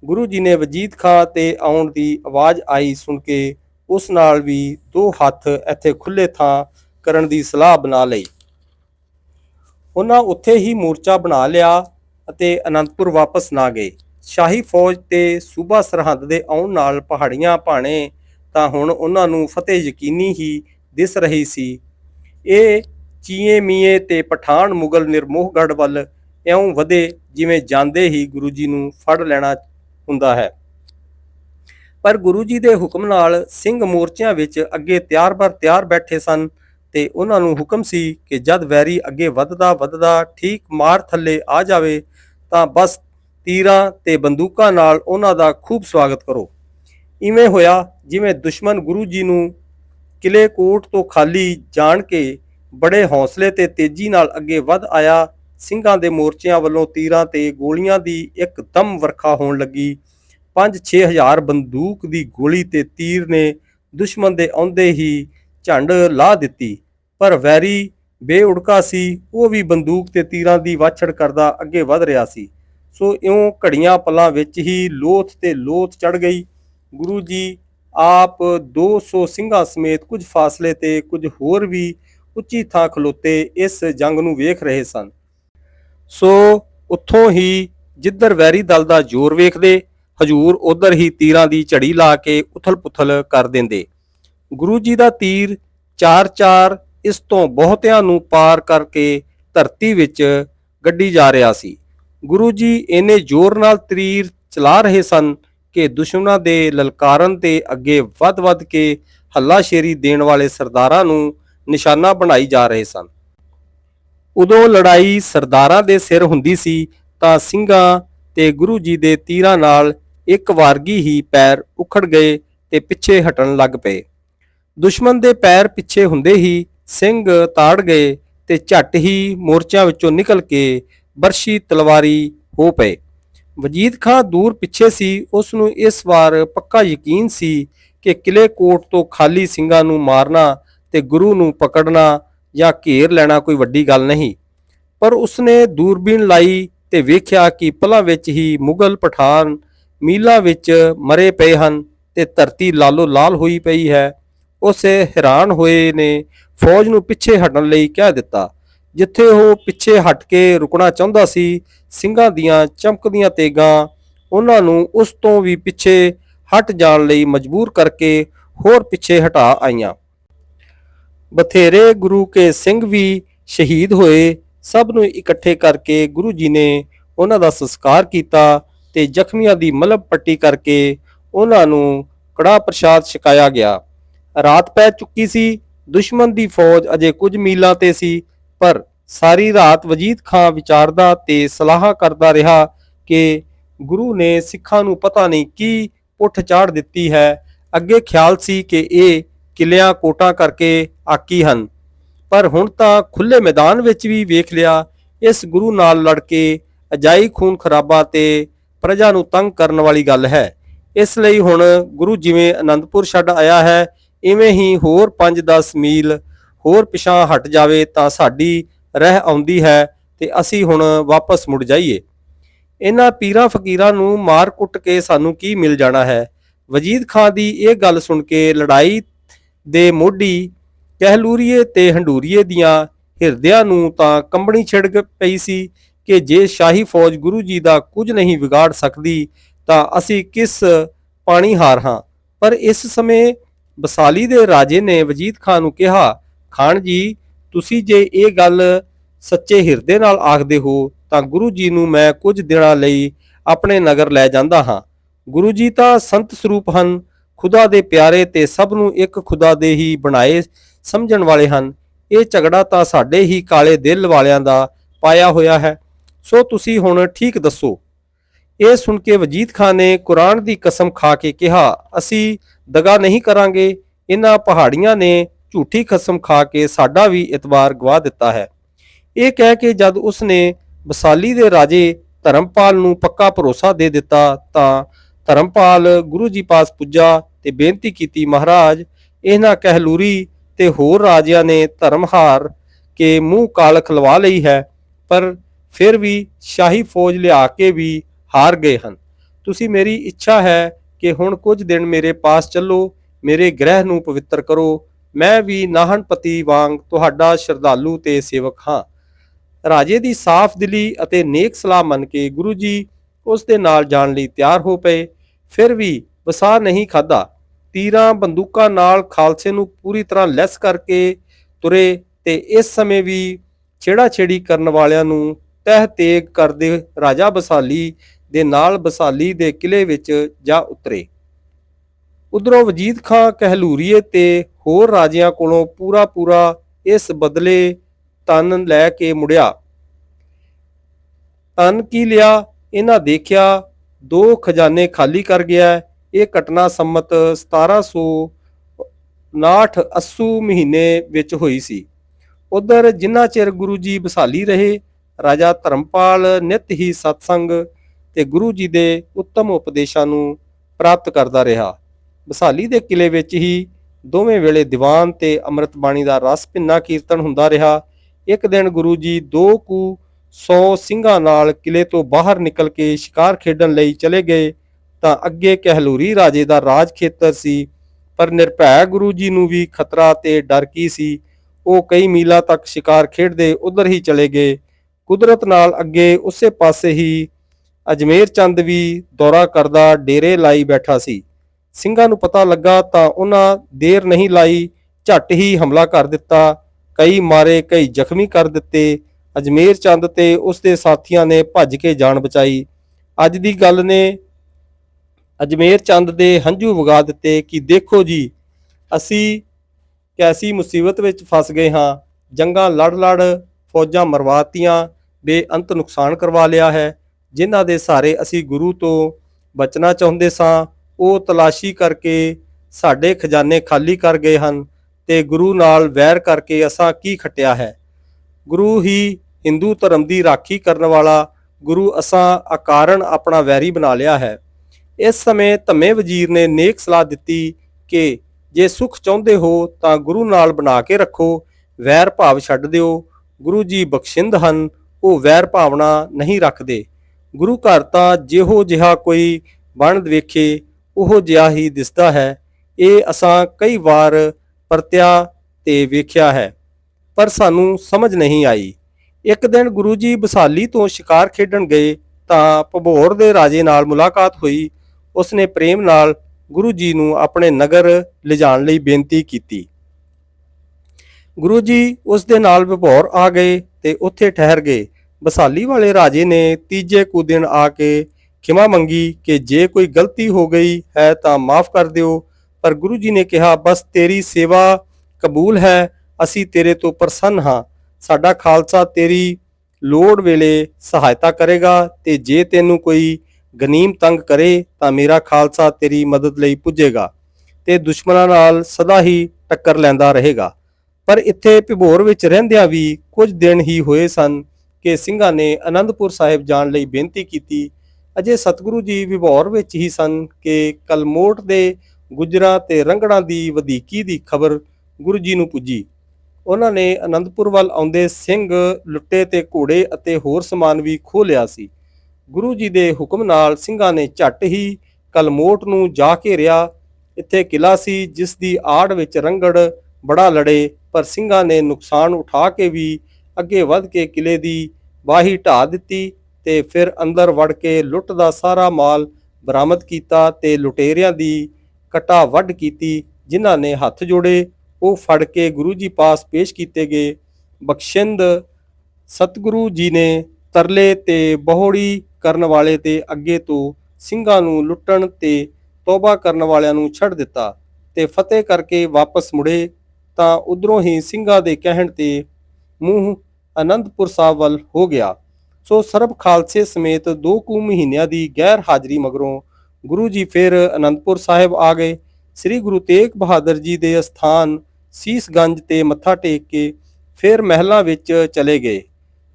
A: ਗੁਰੂ ਜੀ ਨੇ ਵਜੀਦ ਖਾਂ ਤੇ ਆਉਣ ਦੀ ਆਵਾਜ਼ ਆਈ ਸੁਣ ਕੇ ਉਸ ਨਾਲ ਵੀ ਦੋ ਹੱਥ ਇੱਥੇ ਖੁੱਲੇ ਥਾਂ ਕਰਨ ਦੀ ਸਲਾਹ ਬਣਾ ਲਈ। ਉਹਨਾਂ ਉੱਥੇ ਹੀ ਮੋਰਚਾ ਬਣਾ ਲਿਆ ਅਤੇ ਅਨੰਦਪੁਰ ਵਾਪਸ ਨਾ ਗਏ। ਸ਼ਾਹੀ ਫੌਜ ਤੇ ਸੂਬਾ ਸਰਹੰਦ ਦੇ ਆਉਣ ਨਾਲ ਪਹਾੜੀਆਂ ਭਾਣੇ ਤਾਂ ਹੁਣ ਉਹਨਾਂ ਨੂੰ ਫਤਿਹ ਯਕੀਨੀ ਹੀ ਦਿਸ ਰਹੀ ਸੀ। ਇਹ ਚੀਏ ਮੀਏ ਤੇ ਪਠਾਨ ਮੁਗਲ ਨਿਰਮੋਹਗੜ੍ਹ ਵੱਲ ਇਉਂ ਵਧੇ ਜਿਵੇਂ ਜਾਂਦੇ ਹੀ ਗੁਰੂ ਜੀ ਨੂੰ ਫੜ ਲੈਣਾ ਹੁੰਦਾ ਹੈ। ਪਰ ਗੁਰੂ ਜੀ ਦੇ ਹੁਕਮ ਨਾਲ ਸਿੰਘ ਮੋਰਚਿਆਂ ਵਿੱਚ ਅੱਗੇ ਤਿਆਰ ਬਰ ਤਿਆਰ ਬੈਠੇ ਸਨ ਤੇ ਉਹਨਾਂ ਨੂੰ ਹੁਕਮ ਸੀ ਕਿ ਜਦ ਵੈਰੀ ਅੱਗੇ ਵੱਧਦਾ ਵੱਧਦਾ ਠੀਕ ਮਾਰ ਥੱਲੇ ਆ ਜਾਵੇ ਤਾਂ ਬਸ ਤੀਰਾਂ ਤੇ ਬੰਦੂਕਾਂ ਨਾਲ ਉਹਨਾਂ ਦਾ ਖੂਬ ਸਵਾਗਤ ਕਰੋ। ਇਵੇਂ ਹੋਇਆ ਜਿਵੇਂ ਦੁਸ਼ਮਣ ਗੁਰੂ ਜੀ ਨੂੰ ਕਿਲੇ ਕੋਟ ਤੋਂ ਖਾਲੀ ਜਾਣ ਕੇ ਬੜੇ ਹੌਸਲੇ ਤੇ ਤੇਜ਼ੀ ਨਾਲ ਅੱਗੇ ਵੱਧ ਆਇਆ ਸਿੰਘਾਂ ਦੇ ਮੋਰਚਿਆਂ ਵੱਲੋਂ ਤੀਰਾਂ ਤੇ ਗੋਲੀਆਂ ਦੀ ਇੱਕਦਮ ਵਰਖਾ ਹੋਣ ਲੱਗੀ। 5-6 ਹਜ਼ਾਰ ਬੰਦੂਕ ਦੀ ਗੋਲੀ ਤੇ ਤੀਰ ਨੇ ਦੁਸ਼ਮਣ ਦੇ ਆਉਂਦੇ ਹੀ ਝੰਡ ਲਾ ਦਿੱਤੀ। ਪਰ ਵੈਰੀ ਬੇਉੜਕਾ ਸੀ, ਉਹ ਵੀ ਬੰਦੂਕ ਤੇ ਤੀਰਾਂ ਦੀ ਵਾਛੜ ਕਰਦਾ ਅੱਗੇ ਵਧ ਰਿਹਾ ਸੀ। ਸੋ ਇਉਂ ਘੜੀਆਂ ਪਲਾਂ ਵਿੱਚ ਹੀ ਲੋਥ ਤੇ ਲੋਥ ਚੜ ਗਈ। ਗੁਰੂ ਜੀ ਆਪ 200 ਸਿੰਘਾਂ ਸਮੇਤ ਕੁਝ ਫਾਸਲੇ ਤੇ ਕੁਝ ਹੋਰ ਵੀ ਉੱਚੀ ਥਾਂ ਖਲੋਤੇ ਇਸ ਜੰਗ ਨੂੰ ਵੇਖ ਰਹੇ ਸਨ। ਸੋ ਉੱਥੋਂ ਹੀ ਜਿੱਧਰ ਵੈਰੀ ਦਲ ਦਾ ਜ਼ੋਰ ਵੇਖਦੇ, ਹਜੂਰ ਉਧਰ ਹੀ ਤੀਰਾਂ ਦੀ ਝੜੀ ਲਾ ਕੇ ਉਥਲ-ਪੁਥਲ ਕਰ ਦਿੰਦੇ। ਗੁਰੂ ਜੀ ਦਾ ਤੀਰ ਚਾਰ-ਚਾਰ ਇਸ ਤੋਂ ਬਹੁਤਿਆਂ ਨੂੰ ਪਾਰ ਕਰਕੇ ਧਰਤੀ ਵਿੱਚ ਗੱਡੀ ਜਾ ਰਿਹਾ ਸੀ। ਗੁਰੂ ਜੀ ਇੰਨੇ ਜ਼ੋਰ ਨਾਲ ਤੀਰ ਚਲਾ ਰਹੇ ਸਨ ਕਿ ਦੁਸ਼ਮਣਾਂ ਦੇ ਲਲਕਾਰਨ ਤੇ ਅੱਗੇ ਵੱਧ-ਵੱਧ ਕੇ ਹੱਲਾਸ਼ੇਰੀ ਦੇਣ ਵਾਲੇ ਸਰਦਾਰਾਂ ਨੂੰ ਨਿਸ਼ਾਨਾ ਬਣਾਈ ਜਾ ਰਹੇ ਸਨ। ਉਦੋਂ ਲੜਾਈ ਸਰਦਾਰਾਂ ਦੇ ਸਿਰ ਹੁੰਦੀ ਸੀ, ਤਾਂ ਸਿੰਘਾਂ ਤੇ ਗੁਰੂ ਜੀ ਦੇ ਤੀਰਾਂ ਨਾਲ ਇੱਕ ਵਾਰਗੀ ਹੀ ਪੈਰ ਉਖੜ ਗਏ ਤੇ ਪਿੱਛੇ ਹਟਣ ਲੱਗ ਪਏ। ਦੁਸ਼ਮਣ ਦੇ ਪੈਰ ਪਿੱਛੇ ਹੁੰਦੇ ਹੀ ਸਿੰਘ ਤਾੜ ਗਏ ਤੇ ਝੱਟ ਹੀ ਮੋਰਚਿਆਂ ਵਿੱਚੋਂ ਨਿਕਲ ਕੇ ਬਰਸ਼ੀ ਤਲਵਾਰੀ ਹੋ ਪਏ। ਵਜੀਦ ਖਾਂ ਦੂਰ ਪਿੱਛੇ ਸੀ, ਉਸ ਨੂੰ ਇਸ ਵਾਰ ਪੱਕਾ ਯਕੀਨ ਸੀ ਕਿ ਕਿਲੇ ਕੋਟ ਤੋਂ ਖਾਲੀ ਸਿੰਘਾਂ ਨੂੰ ਮਾਰਨਾ ਤੇ ਗੁਰੂ ਨੂੰ ਪਕੜਨਾ ਜਾਂ ਘੇਰ ਲੈਣਾ ਕੋਈ ਵੱਡੀ ਗੱਲ ਨਹੀਂ। ਪਰ ਉਸਨੇ ਦੂਰਬੀਨ ਲਾਈ ਤੇ ਵੇਖਿਆ ਕਿ ਪਲਾਂ ਵਿੱਚ ਹੀ ਮੁਗਲ ਪਠਾਨ ਮੀਲਾਂ ਵਿੱਚ ਮਰੇ ਪਏ ਹਨ ਤੇ ਧਰਤੀ ਲਾਲੋ ਲਾਲ ਹੋਈ ਪਈ ਹੈ। ਉਸੇ ਹੈਰਾਨ ਹੋਏ ਨੇ ਫੌਜ ਨੂੰ ਪਿੱਛੇ ਹਟਣ ਲਈ ਕਹਿ ਦਿੱਤਾ, ਜਿੱਥੇ ਉਹ ਪਿੱਛੇ ਹਟ ਕੇ ਰੁਕਣਾ ਚਾਹੁੰਦਾ ਸੀ, ਸਿੰਘਾਂ ਦੀਆਂ ਚਮਕਦੀਆਂ ਤੇਗਾਂ ਉਹਨਾਂ ਨੂੰ ਉਸ ਤੋਂ ਵੀ ਪਿੱਛੇ ਹਟ ਜਾਣ ਲਈ ਮਜਬੂਰ ਕਰਕੇ ਹੋਰ ਪਿੱਛੇ ਹਟਾ ਆਈਆਂ। ਬਥੇਰੇ ਗੁਰੂ ਕੇ ਸਿੰਘ ਵੀ ਸ਼ਹੀਦ ਹੋਏ, ਸਭ ਨੂੰ ਇਕੱਠੇ ਕਰਕੇ ਗੁਰੂ ਜੀ ਨੇ ਉਹਨਾਂ ਦਾ ਸੰਸਕਾਰ ਕੀਤਾ ਤੇ ਜ਼ਖਮੀਆਂ ਦੀ ਮਲਬ ਪੱਟੀ ਕਰਕੇ ਉਹਨਾਂ ਨੂੰ ਕੜਾ ਪ੍ਰਸ਼ਾਦ ਛਕਾਇਆ ਗਿਆ। ਰਾਤ ਪੈ ਚੁੱਕੀ ਸੀ, ਦੁਸ਼ਮਣ ਦੀ ਫੌਜ ਅਜੇ ਕੁਝ ਮੀਲਾਂ ਤੇ ਸੀ, ਪਰ ਸਾਰੀ ਰਾਤ ਵਜੀਦ ਖਾਂ ਵਿਚਾਰਦਾ ਤੇ ਸਲਾਹ ਕਰਦਾ ਰਿਹਾ ਕਿ ਗੁਰੂ ਨੇ ਸਿੱਖਾਂ ਨੂੰ ਪਤਾ ਨਹੀਂ ਕੀ ਪੁੱਠ ਚਾੜ ਦਿੱਤੀ ਹੈ। ਅੱਗੇ ਖਿਆਲ ਸੀ ਕਿ ਇਹ ਕਿਲਿਆਂ ਕੋਟਾਂ ਕਰਕੇ ਆਕੀ ਹਨ। ਪਰ ਹੁਣ ਤਾਂ ਖੁੱਲੇ ਮੈਦਾਨ ਵਿੱਚ ਵੀ ਵੇਖ ਲਿਆ, ਇਸ ਗੁਰੂ ਨਾਲ ਲੜ ਕੇ ਅਜਾਈ ਖੂਨ ਖਰਾਬਾ ਤੇ ਪ੍ਰਜਾ ਨੂੰ ਤੰਗ ਕਰਨ ਵਾਲੀ ਗੱਲ ਹੈ। ਇਸ ਲਈ ਹੁਣ ਗੁਰੂ ਜਿਵੇਂ ਅਨੰਦਪੁਰ ਛੱਡ ਆਇਆ ਹੈ, ਇਵੇਂ ਹੀ ਹੋਰ 5-10 ਮੀਲ ਹੋਰ ਪਿਛਾਂ ਹਟ ਜਾਵੇ ਤਾਂ ਸਾਡੀ ਰਹਿ ਆਉਂਦੀ ਹੈ ਤੇ ਅਸੀਂ ਹੁਣ ਵਾਪਸ ਮੁੜ ਜਾਈਏ। ਇਹਨਾਂ ਪੀਰਾਂ ਫਕੀਰਾਂ ਨੂੰ ਮਾਰ ਕੁੱਟ ਕੇ ਸਾਨੂੰ ਕੀ ਮਿਲ ਜਾਣਾ ਹੈ? ਵਜੀਦ ਖਾਨ ਦੀ ਇਹ ਗੱਲ ਸੁਣ ਕੇ ਲੜਾਈ ਦੇ ਮੋਢੀ ਕਹਿਲੂਰੀਏ ਤੇ ਹੰਡੂਰੀਏ ਦੀਆਂ ਹਿਰਦਿਆਂ ਨੂੰ ਤਾਂ ਕੰਬਣੀ ਛਿੜਕ ਪਈ ਸੀ ਕਿ ਜੇ ਸ਼ਾਹੀ ਫੌਜ ਗੁਰੂ ਜੀ ਦਾ ਕੁਝ ਨਹੀਂ ਵਿਗਾੜ ਸਕਦੀ, ਤਾਂ ਅਸੀਂ ਕਿਸ ਪਾਣੀ ਹਾਰ ਹਾਂ। ਪਰ ਇਸ ਸਮੇਂ ਬਸਾਲੀ ਦੇ ਰਾਜੇ ਨੇ ਵਜੀਦ ਖਾਨ ਨੂੰ ਕਿਹਾ, ਖਾਨ ਜੀ, ਤੁਸੀਂ ਜੇ ਇਹ ਗੱਲ ਸੱਚੇ ਹਿਰਦੇ ਨਾਲ ਆਖਦੇ ਹੋ, ਤਾਂ ਗੁਰੂ ਜੀ ਨੂੰ ਮੈਂ ਕੁਝ ਦਿਨਾਂ ਲਈ ਆਪਣੇ ਨਗਰ ਲੈ ਜਾਂਦਾ ਹਾਂ। ਗੁਰੂ ਜੀ ਤਾਂ ਸੰਤ ਸਰੂਪ ਹਨ ਖੁਦਾ ਦੇ ਪਿਆਰੇ ਤੇ ਸਭ ਨੂੰ ਇੱਕ ਖੁਦਾ ਦੇ ਹੀ ਬਣਾਏ ਸਮਝਣ ਵਾਲੇ ਹਨ। ਇਹ ਝਗੜਾ ਤਾਂ ਸਾਡੇ ਹੀ ਕਾਲੇ ਦਿਲ ਵਾਲਿਆਂ ਦਾ ਪਾਇਆ ਹੋਇਆ ਹੈ। ਸੋ ਤੁਸੀਂ ਹੁਣ ਠੀਕ ਦੱਸੋ। ਇਹ ਸੁਣ ਕੇ ਵਜੀਦ ਖਾਨ ਨੇ ਕੁਰਾਨ ਦੀ ਕਸਮ ਖਾ ਕੇ ਕਿਹਾ, ਅਸੀਂ ਦਗਾ ਨਹੀਂ ਕਰਾਂਗੇ। ਇਹਨਾਂ ਪਹਾੜੀਆਂ ਨੇ ਝੂਠੀ ਕਸਮ ਖਾ ਕੇ ਸਾਡਾ ਵੀ ਇਤਬਾਰ ਗਵਾ ਦਿੱਤਾ ਹੈ। ਇਹ ਕਹਿ ਕੇ ਜਦ ਉਸਨੇ ਬਸਾਲੀ ਦੇ ਰਾਜੇ ਧਰਮਪਾਲ ਨੂੰ ਪੱਕਾ ਭਰੋਸਾ ਦੇ ਦਿੱਤਾ ਤਾਂ ਧਰਮਪਾਲ ਗੁਰੂ ਜੀ ਪਾਸ ਪੁੱਜਾ ਤੇ ਬੇਨਤੀ ਕੀਤੀ, ਮਹਾਰਾਜ, ਇਹਨਾਂ ਕਹਿਲੂਰੀ ਤੇ ਹੋਰ ਰਾਜਿਆਂ ਨੇ ਧਰਮਹਾਰ ਕੇ ਮੂੰਹ ਕਾਲ ਖਲਵਾ ਲਈ ਹੈ, ਪਰ ਫਿਰ ਵੀ ਸ਼ਾਹੀ ਫੌਜ ਲਿਆ ਕੇ ਵੀ ਹਾਰ ਗਏ ਹਨ। ਤੁਸੀਂ ਮੇਰੀ ਇੱਛਾ ਹੈ ਕਿ ਹੁਣ ਕੁਝ ਦਿਨ ਮੇਰੇ ਪਾਸ ਚੱਲੋ, ਮੇਰੇ ਗ੍ਰਹਿ ਨੂੰ ਪਵਿੱਤਰ ਕਰੋ, ਮੈਂ ਵੀ ਨਾਹਨਪਤੀ ਵਾਂਗ ਤੁਹਾਡਾ ਸ਼ਰਧਾਲੂ ਤੇ ਸੇਵਕ ਹਾਂ। ਰਾਜੇ ਦੀ ਸਾਫ਼ ਦਿਲੀ ਅਤੇ ਨੇਕ ਸਲਾਹ ਮੰਨ ਕੇ ਗੁਰੂ ਜੀ ਉਸ ਦੇ ਨਾਲ ਜਾਣ ਲਈ ਤਿਆਰ ਹੋ ਪਏ। ਫਿਰ ਵੀ ਵਸਾ ਨਹੀਂ ਖਾਦਾ ਤੀਰਾਂ ਬੰਦੂਕਾਂ ਨਾਲ ਖਾਲਸੇ ਨੂੰ ਪੂਰੀ ਤਰ੍ਹਾਂ ਲੈਸ ਕਰਕੇ ਤੁਰੇ ਤੇ ਇਸ ਸਮੇਂ ਵੀ ਛੇੜਾ ਛੇੜੀ ਕਰਨ ਵਾਲਿਆਂ ਨੂੰ ਤਹਿ ਤੇਗ ਕਰਦੇ ਰਾਜਾ ਬਸਾਲੀ ਦੇ ਨਾਲ ਬਸਾਲੀ ਦੇ ਕਿਲੇ ਵਿੱਚ ਜਾ ਉਤਰੇ। ਉਧਰੋਂ ਵਜੀਦ ਖਾਂ ਕਹਿਲੂਰੀਏ ਤੇ ਹੋਰ ਰਾਜਿਆਂ ਕੋਲੋਂ ਪੂਰਾ ਪੂਰਾ ਇਸ ਬਦਲੇ ਤਨ ਲੈ ਕੇ ਮੁੜਿਆ। ਤਨ ਕੀ ਲਿਆ? ਇਹਨਾਂ ਦੇਖਿਆ ਦੋ ਖਜ਼ਾਨੇ ਖਾਲੀ ਕਰ ਗਿਆ ਇਹ ਘਟਨਾ ਸੰਮਤ 1759 ਅੱਸੂ ਮਹੀਨੇ ਵਿੱਚ ਹੋਈ ਸੀ। ਉਧਰ ਜਿੰਨਾ ਚਿਰ ਗੁਰੂ ਜੀ ਬਸਾਲੀ ਰਹੇ, ਰਾਜਾ ਧਰਮਪਾਲ ਨਿਤ ਹੀ ਸਤਸੰਗ ਤੇ ਗੁਰੂ ਜੀ ਦੇ ਉੱਤਮ ਉਪਦੇਸ਼ਾਂ ਨੂੰ ਪ੍ਰਾਪਤ ਕਰਦਾ ਰਿਹਾ। ਬਸਾਲੀ ਦੇ ਕਿਲੇ ਵਿੱਚ ਹੀ ਦੋਵੇਂ ਵੇਲੇ ਦੀਵਾਨ ਤੇ ਅੰਮ੍ਰਿਤ ਬਾਣੀ ਦਾ ਰਸ ਭਿੰਨਾ ਕੀਰਤਨ ਹੁੰਦਾ ਰਿਹਾ। ਇੱਕ ਦਿਨ ਗੁਰੂ ਜੀ ਦੋ ਕੁ 100 ਸਿੰਘਾਂ ਨਾਲ ਕਿਲੇ ਤੋਂ ਬਾਹਰ ਨਿਕਲ ਕੇ ਸ਼ਿਕਾਰ ਖੇਡਣ ਲਈ ਚਲੇ ਗਏ, ਤਾਂ ਅੱਗੇ ਕਹਿਲੂਰੀ ਰਾਜੇ ਦਾ ਰਾਜ ਖੇਤਰ ਸੀ, ਪਰ ਨਿਰਭੈ ਗੁਰੂ ਜੀ ਨੂੰ ਵੀ ਖਤਰਾ ਤੇ ਡਰ ਕੀ ਸੀ? ਉਹ ਕਈ ਮੀਲਾਂ ਤੱਕ ਸ਼ਿਕਾਰ ਖੇਡਦੇ ਉਧਰ ਹੀ ਚਲੇ ਗਏ। ਕੁਦਰਤ ਨਾਲ ਅੱਗੇ ਉਸੇ ਪਾਸੇ ਹੀ ਅਜਮੇਰ ਚੰਦ ਵੀ ਦੌਰਾ ਕਰਦਾ ਡੇਰੇ ਲਾਈ ਬੈਠਾ ਸੀ। ਸਿੰਘਾਂ ਨੂੰ ਪਤਾ ਲੱਗਾ ਤਾਂ ਉਹਨਾਂ ਦੇਰ ਨਹੀਂ ਲਾਈ, ਝੱਟ ਹੀ ਹਮਲਾ ਕਰ ਦਿੱਤਾ। ਕਈ ਮਾਰੇ, ਕਈ ਜ਼ਖਮੀ ਕਰ ਦਿੱਤੇ। ਅਜਮੇਰ ਚੰਦ ਤੇ ਉਸ ਦੇ ਸਾਥੀਆਂ ਨੇ ਭੱਜ ਕੇ ਜਾਨ ਬਚਾਈ। ਅੱਜ ਦੀ ਗੱਲ ਨੇ ਅਜਮੇਰ ਚੰਦ ਦੇ ਹੰਝੂ ਵਗਾ ਦਿੱਤੇ ਕਿ ਦੇਖੋ ਜੀ, ਅਸੀਂ ਕੈਸੀ ਮੁਸੀਬਤ ਵਿੱਚ ਫਸ ਗਏ ਹਾਂ। ਜੰਗਾਂ ਲੜ ਲੜ ਫੌਜਾਂ ਮਰਵਾਤੀਆਂ, ਬੇਅੰਤ ਨੁਕਸਾਨ ਕਰਵਾ ਲਿਆ ਹੈ। ਜਿਨ੍ਹਾਂ ਦੇ ਸਾਰੇ ਅਸੀਂ ਗੁਰੂ ਤੋਂ ਬਚਣਾ ਚਾਹੁੰਦੇ ਸਾਂ, ਉਹ ਤਲਾਸ਼ੀ ਕਰਕੇ ਸਾਡੇ ਖਜ਼ਾਨੇ ਖਾਲੀ ਕਰ ਗਏ ਹਨ ਤੇ ਗੁਰੂ ਨਾਲ ਵੈਰ ਕਰਕੇ ਅਸਾਂ ਕੀ ਖਟਿਆ ਹੈ? ਗੁਰੂ ਹੀ ਹਿੰਦੂ ਧਰਮ ਦੀ ਰਾਖੀ ਕਰਨ ਵਾਲਾ ਗੁਰੂ ਅਸਾਂ ਅਕਾਰਨ ਆਪਣਾ ਵੈਰੀ ਬਣਾ ਲਿਆ ਹੈ। ਇਸ ਸਮੇਂ ਧੰਮੇ ਵਜ਼ੀਰ ਨੇ ਨੇਕ ਸਲਾਹ ਦਿੱਤੀ ਕਿ ਜੇ ਸੁਖ ਚਾਹੁੰਦੇ ਹੋ ਤਾਂ ਗੁਰੂ ਨਾਲ ਬਣਾ ਕੇ ਰੱਖੋ, ਵੈਰ ਭਾਵ ਛੱਡ ਦਿਓ। ਗੁਰੂ ਜੀ ਬਖਸ਼ਿੰਦ ਹਨ, ਉਹ ਵੈਰ ਭਾਵਨਾ ਨਹੀਂ ਰੱਖਦੇ। ਗੁਰੂ ਘਰ ਤਾਂ ਜਿਹੋ ਜਿਹਾ ਕੋਈ ਬਣਦ ਵੇਖੇ, ਉਹੋ ਜਿਹਾ ਹੀ ਦਿਸਦਾ ਹੈ। ਇਹ ਅਸਾਂ ਕਈ ਵਾਰ ਪਰਤਿਆ ਤੇ ਵੇਖਿਆ ਹੈ, ਪਰ ਸਾਨੂੰ ਸਮਝ ਨਹੀਂ ਆਈ। ਇੱਕ ਦਿਨ ਗੁਰੂ ਜੀ ਬਸਾਲੀ ਤੋਂ ਸ਼ਿਕਾਰ ਖੇਡਣ ਗਏ ਤਾਂ ਭਬੋਰ ਦੇ ਰਾਜੇ ਨਾਲ ਮੁਲਾਕਾਤ ਹੋਈ। ਉਸਨੇ ਪ੍ਰੇਮ ਨਾਲ ਗੁਰੂ ਜੀ ਨੂੰ ਆਪਣੇ ਨਗਰ ਲਿਜਾਣ ਲਈ ਬੇਨਤੀ ਕੀਤੀ। ਗੁਰੂ ਜੀ ਉਸ ਦੇ ਨਾਲ ਭਬੋਰ ਆ ਗਏ ਤੇ ਉੱਥੇ ਠਹਿਰ ਗਏ। ਬਸਾਲੀ ਵਾਲੇ ਰਾਜੇ ਨੇ ਤੀਜੇ ਕੁ ਦਿਨ ਆ ਕੇ ਖਿਮਾ ਮੰਗੀ ਕਿ ਜੇ ਕੋਈ ਗਲਤੀ ਹੋ ਗਈ ਹੈ ਤਾਂ ਮਾਫ ਕਰ ਦਿਓ। ਪਰ ਗੁਰੂ ਜੀ ਨੇ ਕਿਹਾ, ਬਸ ਤੇਰੀ ਸੇਵਾ ਕਬੂਲ ਹੈ, ਅਸੀਂ ਤੇਰੇ ਤੋਂ ਪ੍ਰਸੰਨ ਹਾਂ। ਸਾਡਾ ਖਾਲਸਾ ਤੇਰੀ ਲੋੜ ਵੇਲੇ ਸਹਾਇਤਾ ਕਰੇਗਾ ਤੇ ਜੇ ਤੈਨੂੰ ਕੋਈ ਗਨੀਮ ਤੰਗ ਕਰੇ ਤਾਂ ਮੇਰਾ ਖਾਲਸਾ ਤੇਰੀ ਮਦਦ ਲਈ ਪੁੱਜੇਗਾ ਤੇ ਦੁਸ਼ਮਣਾਂ ਨਾਲ ਸਦਾ ਹੀ ਟੱਕਰ ਲੈਂਦਾ ਰਹੇਗਾ। ਪਰ ਇੱਥੇ ਭਿਬੋਰ ਵਿੱਚ ਰਹਿੰਦਿਆਂ ਵੀ ਕੁਝ ਦਿਨ ਹੀ ਹੋਏ ਸਨ ਕਿ ਸਿੰਘਾਂ ਨੇ ਅਨੰਦਪੁਰ ਸਾਹਿਬ ਜਾਣ ਲਈ ਬੇਨਤੀ ਕੀਤੀ। ਅਜੇ ਸਤਿਗੁਰੂ ਜੀ ਵਿਭੌਰ ਵਿੱਚ ਹੀ ਸਨ ਕਿ ਕਲਮੋਟ ਦੇ ਗੁਜਰਾਂ ਤੇ ਰੰਗੜਾਂ ਦੀ ਵਧੀਕੀ ਦੀ ਖਬਰ ਗੁਰੂ ਜੀ ਨੂੰ ਪੁੱਜੀ। ਉਹਨਾਂ ਨੇ ਅਨੰਦਪੁਰ ਵੱਲ ਆਉਂਦੇ ਸਿੰਘ ਲੁੱਟੇ ਤੇ ਘੋੜੇ ਅਤੇ ਹੋਰ ਸਮਾਨ ਵੀ ਖੋਹ ਲਿਆ ਸੀ। ਗੁਰੂ ਜੀ ਦੇ ਹੁਕਮ ਨਾਲ ਸਿੰਘਾਂ ਨੇ ਝੱਟ ਹੀ ਕਲਮੋਟ ਨੂੰ ਜਾ ਘੇਰਿਆ। ਇੱਥੇ ਕਿਲਾ ਸੀ, ਜਿਸ ਦੀ ਆੜ ਵਿੱਚ ਰੰਗੜ ਬੜਾ ਲੜੇ, ਪਰ ਸਿੰਘਾਂ ਨੇ ਨੁਕਸਾਨ ਉਠਾ ਕੇ ਵੀ ਅੱਗੇ ਵੱਧ ਕੇ ਕਿਲੇ ਦੀ ਬਾਹੀ ਢਾ ਦਿੱਤੀ ਤੇ ਫਿਰ ਅੰਦਰ ਵੜ ਕੇ ਲੁੱਟ ਦਾ ਸਾਰਾ ਮਾਲ ਬਰਾਮਦ ਕੀਤਾ ਤੇ ਲੁਟੇਰਿਆਂ ਦੀ ਕਟਾ ਵੱਢ ਕੀਤੀ, ਜਿਨ੍ਹਾਂ ਨੇ ਹੱਥ ਜੋੜੇ ਉਹ ਫੜ ਕੇ ਗੁਰੂ ਜੀ ਪਾਸ ਪੇਸ਼ ਕੀਤੇ ਗਏ। ਬਖਸ਼ਿੰਦ ਸਤਿਗੁਰੂ ਜੀ ਨੇ ਤਰਲੇ ਤੇ ਬਹੋੜੀ ਕਰਨ ਵਾਲੇ ਤੇ ਅੱਗੇ ਤੋਂ ਸਿੰਘਾਂ ਨੂੰ ਲੁੱਟਣ ਤੇ ਤੋਬਾ ਕਰਨ ਵਾਲਿਆਂ ਨੂੰ ਛੱਡ ਦਿੱਤਾ ਤੇ ਫਤਿਹ ਕਰਕੇ ਵਾਪਸ ਮੁੜੇ। ਤਾਂ ਉਧਰੋਂ ਹੀ ਸਿੰਘਾਂ ਦੇ ਕਹਿਣ ਤੇ ਮੂੰਹ ਅਨੰਦਪੁਰ ਸਾਹਿਬ ਵੱਲ ਹੋ ਗਿਆ। ਸੋ ਸਰਬ ਖਾਲਸੇ ਸਮੇਤ ਦੋ ਕੁ ਮਹੀਨਿਆਂ ਦੀ ਗੈਰ ਹਾਜ਼ਰੀ ਮਗਰੋਂ ਗੁਰੂ ਜੀ ਫਿਰ ਅਨੰਦਪੁਰ ਸਾਹਿਬ ਆ ਗਏ। ਸ੍ਰੀ ਗੁਰੂ ਤੇਗ ਬਹਾਦਰ ਜੀ ਦੇ ਅਸਥਾਨ ਸੀਸਗੰਜ ਤੇ ਮੱਥਾ ਟੇਕ ਕੇ ਫਿਰ ਮਹਿਲਾਂ ਵਿੱਚ ਚਲੇ ਗਏ।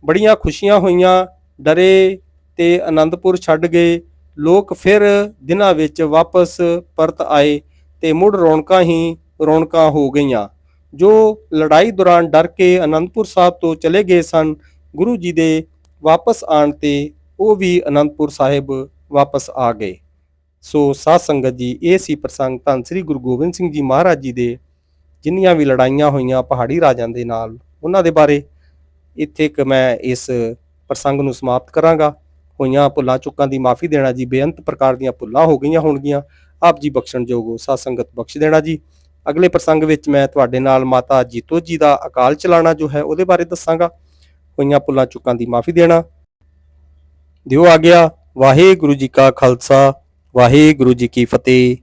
A: ਬੜੀਆਂ ਖੁਸ਼ੀਆਂ ਹੋਈਆਂ, ਡਰੇ ਤੇ ਅਨੰਦਪੁਰ ਛੱਡ ਗਏ। ਲੋਕ ਫਿਰ ਦਿਨਾਂ ਵਿੱਚ ਵਾਪਸ ਪਰਤ ਆਏ ਤੇ ਮੁੜ ਰੌਣਕਾਂ ਹੀ ਰੌਣਕਾਂ ਹੋ ਗਈਆਂ। ਜੋ ਲੜਾਈ ਦੌਰਾਨ ਡਰ ਕੇ ਅਨੰਦਪੁਰ ਸਾਹਿਬ ਤੋਂ ਚਲੇ ਗਏ ਸਨ, ਗੁਰੂ ਜੀ ਦੇ ਵਾਪਸ ਆਣ ਤੇ ਉਹ ਵੀ ਅਨੰਦਪੁਰ ਸਾਹਿਬ ਵਾਪਸ ਆ ਗਏ। ਸੋ ਸਾਧ ਸੰਗਤ ਜੀ, ਇਹ ਸੀ ਪ੍ਰਸੰਗ। ਧੰਨ ਸ੍ਰੀ ਗੁਰੂ ਗੋਬਿੰਦ ਸਿੰਘ ਜੀ ਮਹਾਰਾਜ ਜੀ ਦੇ ਜਿੰਨੀਆਂ ਵੀ ਲੜਾਈਆਂ ਹੋਈਆਂ ਪਹਾੜੀ ਰਾਜਾਂ ਦੇ ਨਾਲ, ਉਹਨਾਂ ਦੇ ਬਾਰੇ ਇੱਥੇ ਇੱਕ ਮੈਂ ਇਸ ਪ੍ਰਸੰਗ ਨੂੰ ਸਮਾਪਤ ਕਰਾਂਗਾ। ਹੋਈਆਂ ਭੁੱਲਾਂ ਚੁੱਕਾਂ ਦੀ ਮਾਫੀ ਦੇਣਾ ਜੀ, ਬੇਅੰਤ ਪ੍ਰਕਾਰ ਦੀਆਂ ਭੁੱਲਾਂ ਹੋ ਗਈਆਂ ਹੋਣਗੀਆਂ। ਆਪ ਜੀ ਬਖਸ਼ਣਯੋਗ ਹੋ ਸਾਧ ਸੰਗਤ ਬਖਸ਼ ਦੇਣਾ ਜੀ। ਅਗਲੇ ਪ੍ਰਸੰਗ ਵਿੱਚ ਮੈਂ ਤੁਹਾਡੇ ਨਾਲ ਮਾਤਾ ਜੀਤੋ ਜੀ ਦਾ ਅਕਾਲ ਚਲਾਣਾ ਜੋ ਹੈ, ਉਹਦੇ ਬਾਰੇ ਦੱਸਾਂਗਾ। ਹੋਈਆਂ ਭੁੱਲਾਂ ਚੁੱਕਾਂ ਦੀ ਮਾਫੀ ਦੇਣਾ। ਦਿਓ ਆ ਗਿਆ ਵਾਹਿਗੁਰੂ ਜੀ ਕਾ ਖਾਲਸਾ, ਵਾਹਿਗੁਰੂ ਜੀ ਕੀ ਫਤਿਹ।